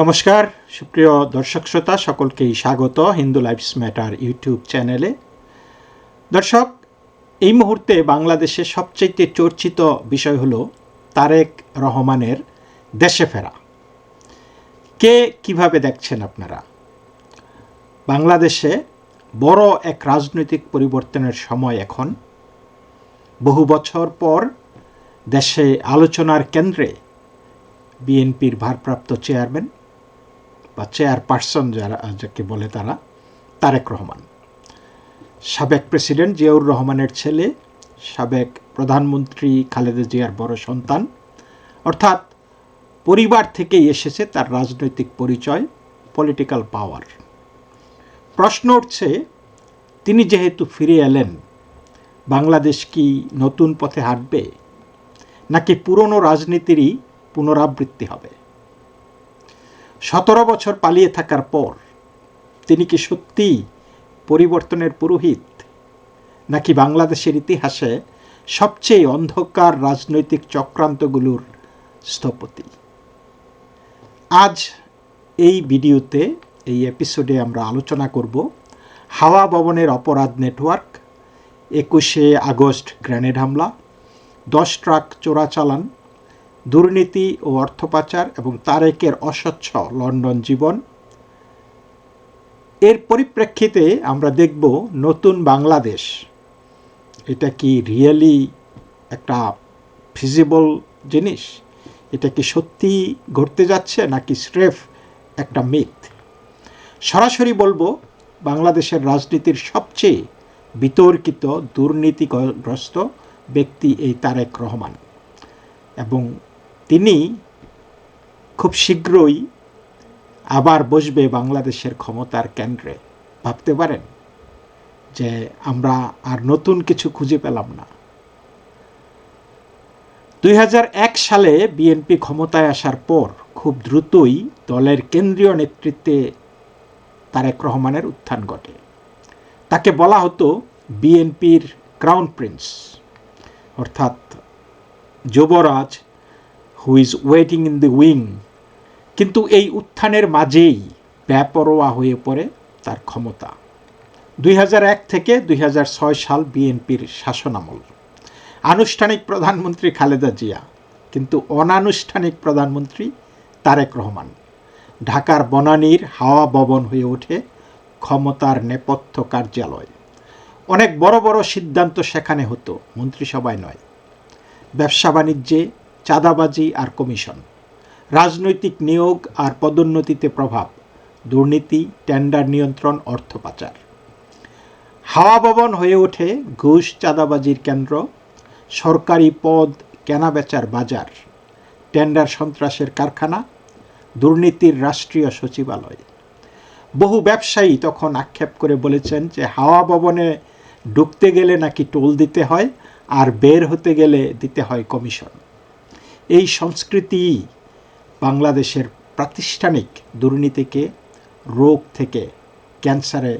নমস্কার, সুপ্রিয় দর্শক শ্রোতা, সকলকেই স্বাগত হিন্দু লাইফস ম্যাটার ইউটিউব চ্যানেলে। দর্শক, এই মুহূর্তে বাংলাদেশে সবচেয়ে চর্চিত বিষয় হলো তারেক রহমানের দেশে ফেরা। কে কীভাবে দেখছেন আপনারা? বাংলাদেশে বড় এক রাজনৈতিক পরিবর্তনের সময় এখন। বহু বছর পর দেশে আলোচনার কেন্দ্রে বিএনপির ভারপ্রাপ্ত চেয়ারম্যান বা চেয়ারপারসন যারা যাকে বলে তারা, তারেক রহমান। সাবেক প্রেসিডেন্ট জিয়াউর রহমানের ছেলে, সাবেক প্রধানমন্ত্রী খালেদা জিয়ার বড় সন্তান, অর্থাৎ পরিবার থেকেই এসেছে তার রাজনৈতিক পরিচয় পলিটিক্যাল পাওয়ার প্রশ্ন উঠছে, তিনি যেহেতু ফিরে এলেন, বাংলাদেশ কি নতুন পথে হাঁটবে? নাকি পুরনো রাজনীতিরই পুনরাবৃত্তি হবে? সতেরো বছর পালিয়ে থাকার পর তিনি কি সত্যি পরিবর্তনের পুরোহিত? নাকি বাংলাদেশের ইতিহাসে সবচেয়ে অন্ধকার রাজনৈতিক চক্রান্তগুলোর স্থপতি? আজ এই ভিডিওতে, এই এপিসোডে আমরা আলোচনা করব হাওয়া ভবনের অপরাধ নেটওয়ার্ক, একুশে আগস্ট গ্রেনেড হামলা, দশ ট্রাক চোরাচালান দুর্নীতি ও অর্থ পাচার এবং তারেকের অস্বচ্ছ লন্ডন জীবন। এর পরিপ্রেক্ষিতে আমরা দেখব নতুন বাংলাদেশ। এটা কি রিয়েলি একটা ফিজিবল জিনিস? এটা কি সত্যি ঘটতে যাচ্ছে নাকি স্রেফ একটা মিথ সরাসরি বলব, বাংলাদেশের রাজনীতির সবচেয়ে বিতর্কিত দুর্নীতিগ্রস্ত ব্যক্তি এই তারেক রহমান। এবং তিনি খুব শীঘ্রই আবার বসবে বাংলাদেশের ক্ষমতার কেন্দ্রে। ভাবতে পারেন যে আমরা আর নতুন কিছু খুঁজে পেলাম না। দুই হাজার এক সালে বিএনপি ক্ষমতায় আসার পর খুব দ্রুতই দলের কেন্দ্রীয় নেতৃত্বে তারেক রহমানের উত্থান ঘটে। তাকে বলা হতো বিএনপির ক্রাউন প্রিন্স, অর্থাৎ যুবরাজ who is waiting in the wing কিন্তু এই উত্থানের মাঝেই ব্যাপরোয়া হয়ে পড়ে তার ক্ষমতা। দুই হাজার এক থেকে দুই হাজার ছয় সাল বিএনপির শাসনামল। আনুষ্ঠানিক প্রধানমন্ত্রী খালেদা জিয়া, কিন্তু অনানুষ্ঠানিক প্রধানমন্ত্রী তারেক রহমান। ঢাকার বনানীর হাওয়া ভবন হয়ে ওঠে ক্ষমতার নেপথ্য কার্যালয়। অনেক বড় বড় সিদ্ধান্ত সেখানে হতো, মন্ত্রিসভায় নয়। ব্যবসা বাণিজ্যে চাঁদাবাজি আর কমিশন। রাজনৈতিক নিয়োগ আর পদোন্নতিতে প্রভাব। দুর্নীতি, টেন্ডার নিয়ন্ত্রণ, অর্থ পাচার। হাওয়া ভবন হয়ে ওঠে ঘুষ চাঁদাবাজির কেন্দ্র। সরকারি পদ কেনাবেচার বাজার। টেন্ডার সন্ত্রাসের কারখানা। দুর্নীতির রাষ্ট্রীয় সচিবালয়। বহু ব্যবসায়ী তখন আক্ষেপ করে বলেছেন যে হাওয়া ভবনে ঢুকতে গেলে নাকি টোল দিতে হয় আর বের হতে গেলে দিতে হয় কমিশন। এই সংস্কৃতি বাংলাদেশের প্রাতিষ্ঠানিক দুর্নীতিকে রোগ থেকে ক্যান্সারে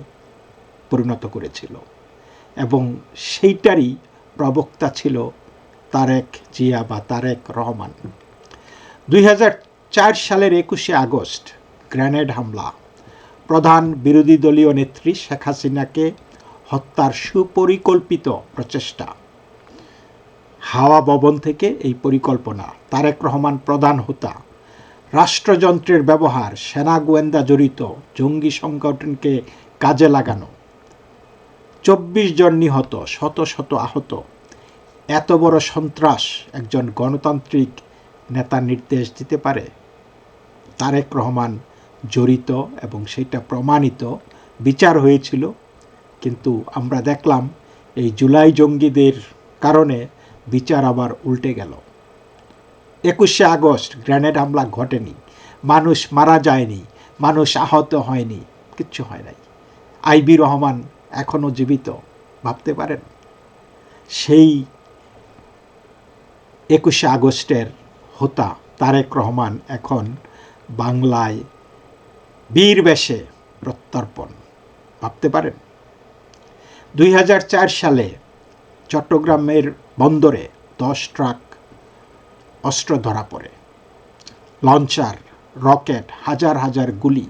পরিণত করেছিল এবং সেইটারই প্রবক্তা ছিল তারেক জিয়া বা তারেক রহমান। দুই হাজার চার সালের একুশে আগস্ট গ্রেনেড হামলা। প্রধান বিরোধী দলীয় নেত্রী শেখ হাসিনাকে হত্যার সুপরিকল্পিত প্রচেষ্টা। হাওয়া ভবন থেকে এই পরিকল্পনা তারেক রহমান প্রধান হোতা। রাষ্ট্রযন্ত্রের ব্যবহার সেনা গোয়েন্দা জড়িত, জঙ্গি সংগঠনকে কাজে লাগানো। চব্বিশ জন নিহত, শত শত আহত। এত বড় সন্ত্রাস একজন গণতান্ত্রিক নেতা নির্দেশ দিতে পারে। তারেক রহমান জড়িত এবং সেটা প্রমাণিত। বিচার হয়েছিল, কিন্তু আমরা দেখলাম এই জুলাই জঙ্গিদের কারণে বিচার আবার উল্টে গেল। একুশে আগস্ট গ্রেনেড হামলা ঘটেনি। মানুষ মারা যায়নি, মানুষ আহত হয়নি, কিচ্ছু হয় নাই। আইবি রহমান এখনও জীবিত, ভাবতে পারেন? সেই একুশে আগস্টের হোতা তারেক রহমান এখন বাংলায় বীর বেশে প্রত্যর্পণ, ভাবতে পারেন? দুই হাজার চার সালে চট্টগ্রামের বন্দরে দশ ট্রাক অস্ত্র ধরা পড়ে। লঞ্চার, রকেট, হাজার হাজার গুলি,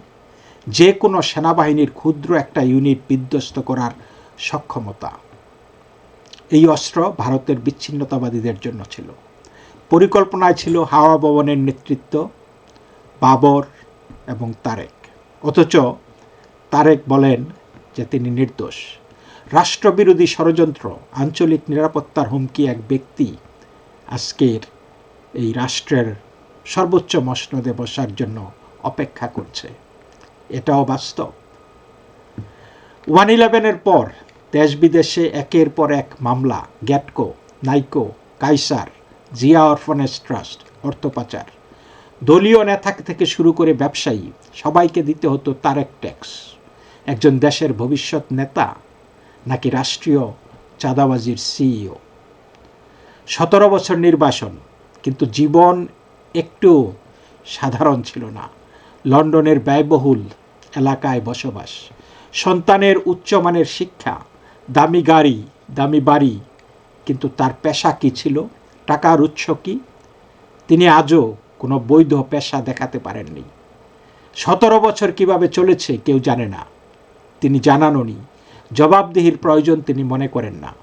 যে কোনো সেনাবাহিনীর ক্ষুদ্র একটা ইউনিট বিধ্বস্ত করার সক্ষমতা। এই অস্ত্র ভারতের বিচ্ছিন্নতাবাদীদের জন্য ছিল। পরিকল্পনায় ছিল হাওয়া ভবনের নেতৃত্ব, বাবর এবং তারেক। অথচ তারেক বলেন যে তিনি নির্দোষ। রাষ্ট্রবিরোধী ষড়যন্ত্র, আঞ্চলিক নিরাপত্তার হুমকি এক ব্যক্তি। আজকের এই রাষ্ট্রের সর্বোচ্চ মসনদে বসার জন্য অপেক্ষা করছে। এটাও বাস্তব। ওয়ান ইলেভেনের পর দেশ বিদেশে একের পর এক মামলা, গ্যাটকো, নাইকো কাইসার জিয়া অরফনেস ট্রাস্ট অর্থ পাচার দলীয় নেতা থেকে শুরু করে ব্যবসায়ী, সবাইকে দিতে হতো তারেক ট্যাক্স। একজন দেশের ভবিষ্যৎ নেতা নাকি রাষ্ট্রীয় চাঁদাবাজির সিইও? সতেরো বছর নির্বাসন, কিন্তু জীবন একটু সাধারণ ছিল না। লন্ডনের ব্যয়বহুল এলাকায় বসবাস। সন্তানের উচ্চমানের শিক্ষা, দামি গাড়ি, দামি বাড়ি, কিন্তু তার পেশা কী ছিল? টাকার উৎস কী? তিনি আজও কোনো বৈধ পেশা দেখাতে পারেননি। সতেরো বছর কীভাবে চলেছে কেউ জানে না। তিনি জানাননি জবাবদিহির প্রয়োজন তিনি মনে করেন না।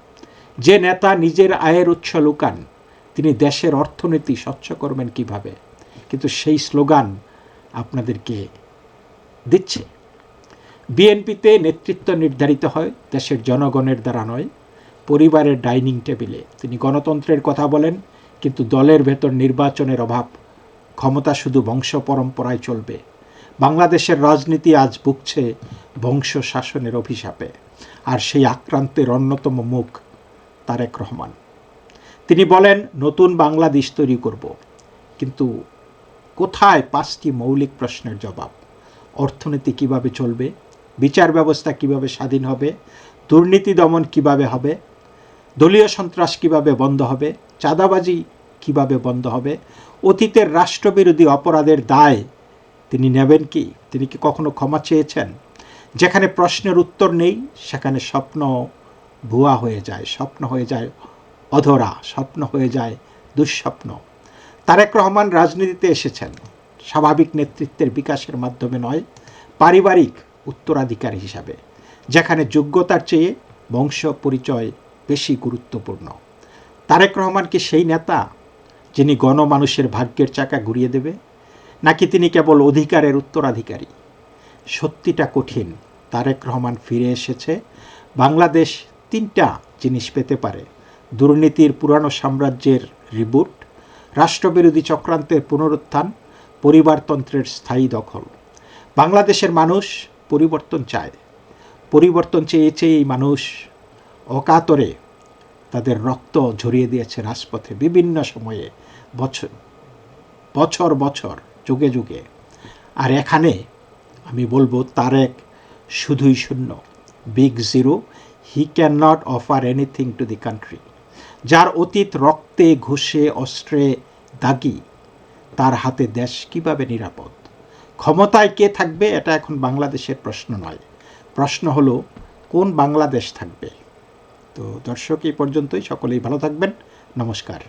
যে নেতা নিজের আয়ের উৎস লুকান, তিনি দেশের অর্থনীতি স্বচ্ছ করবেন কীভাবে? কিন্তু সেই স্লোগান আপনাদেরকে দিচ্ছে। বিএনপিতে নেতৃত্ব নির্ধারিত হয়, দেশের জনগণের দ্বারা নয়, পরিবারের ডাইনিং টেবিলে। তিনি গণতন্ত্রের কথা বলেন, কিন্তু দলের ভেতর নির্বাচনের অভাব, ক্ষমতা শুধু বংশ পরম্পরায় চলবে। বাংলাদেশের রাজনীতি আজ ভুগছে বংশ শাসনের অভিশাপে। আর সেই আক্রান্তের অন্যতম মুখ তারেক রহমান। তিনি বলেন, নতুন বাংলাদেশ তৈরি করব। কিন্তু কোথায় পাঁচটি মৌলিক প্রশ্নের জবাব? অর্থনীতি কীভাবে চলবে? বিচার ব্যবস্থা কীভাবে স্বাধীন হবে? দুর্নীতি দমন কীভাবে হবে? দলীয় সন্ত্রাস কীভাবে বন্ধ হবে? চাঁদাবাজি কীভাবে বন্ধ হবে? অতীতের রাষ্ট্রবিরোধী অপরাধের দায় তিনি নেবেন কি? তিনি কি কখনো ক্ষমা চেয়েছেন? যেখানে প্রশ্নের উত্তর নেই, সেখানে স্বপ্ন ভুয়া হয়ে যায়, স্বপ্ন হয়ে যায় অধরা, স্বপ্ন হয়ে যায় দুঃস্বপ্ন। তারেক রহমান রাজনীতিতে এসেছেন। স্বাভাবিক নেতৃত্বের বিকাশের মাধ্যমে নয়, পারিবারিক উত্তরাধিকার হিসাবে, যেখানে যোগ্যতার চেয়ে বংশ পরিচয় বেশি গুরুত্বপূর্ণ। তারেক রহমান কি সেই নেতা, যিনি গণমানুষের ভাগ্যের চাকা ঘুরিয়ে দেবে? নাকি তিনি কেবল অধিকারের উত্তরাধিকারী? সত্যিটা কঠিন। তারেক রহমান ফিরে এসেছে, বাংলাদেশ তিনটা জিনিস পেতে পারে। দুর্নীতির পুরানো সাম্রাজ্যের রিবুট, রাষ্ট্রবিরোধী চক্রান্তের পুনরুত্থান, পরিবারতন্ত্রের স্থায়ী দখল। বাংলাদেশের মানুষ পরিবর্তন চায়। পরিবর্তন চেয়ে চেয়ে এই মানুষ অকাতরে তাদের রক্ত ঝরিয়ে দিয়েছে রাজপথে বিভিন্ন সময়ে বছর বছর বছর, যুগে যুগে। আর এখানে আমি বলব তারেক শুধুই শূন্য। Big zero he can not offer anything to the country যার অতীত রক্তে ঘুষে, অস্ত্রে দাগি, তার হাতে দেশ কীভাবে নিরাপদ? ক্ষমতায় কে থাকবে এটা এখন বাংলাদেশের প্রশ্ন নয়। প্রশ্ন হলো, কোন বাংলাদেশ থাকবে? তো দর্শক, এই পর্যন্তই। সকলেই ভালো থাকবেন। নমস্কার।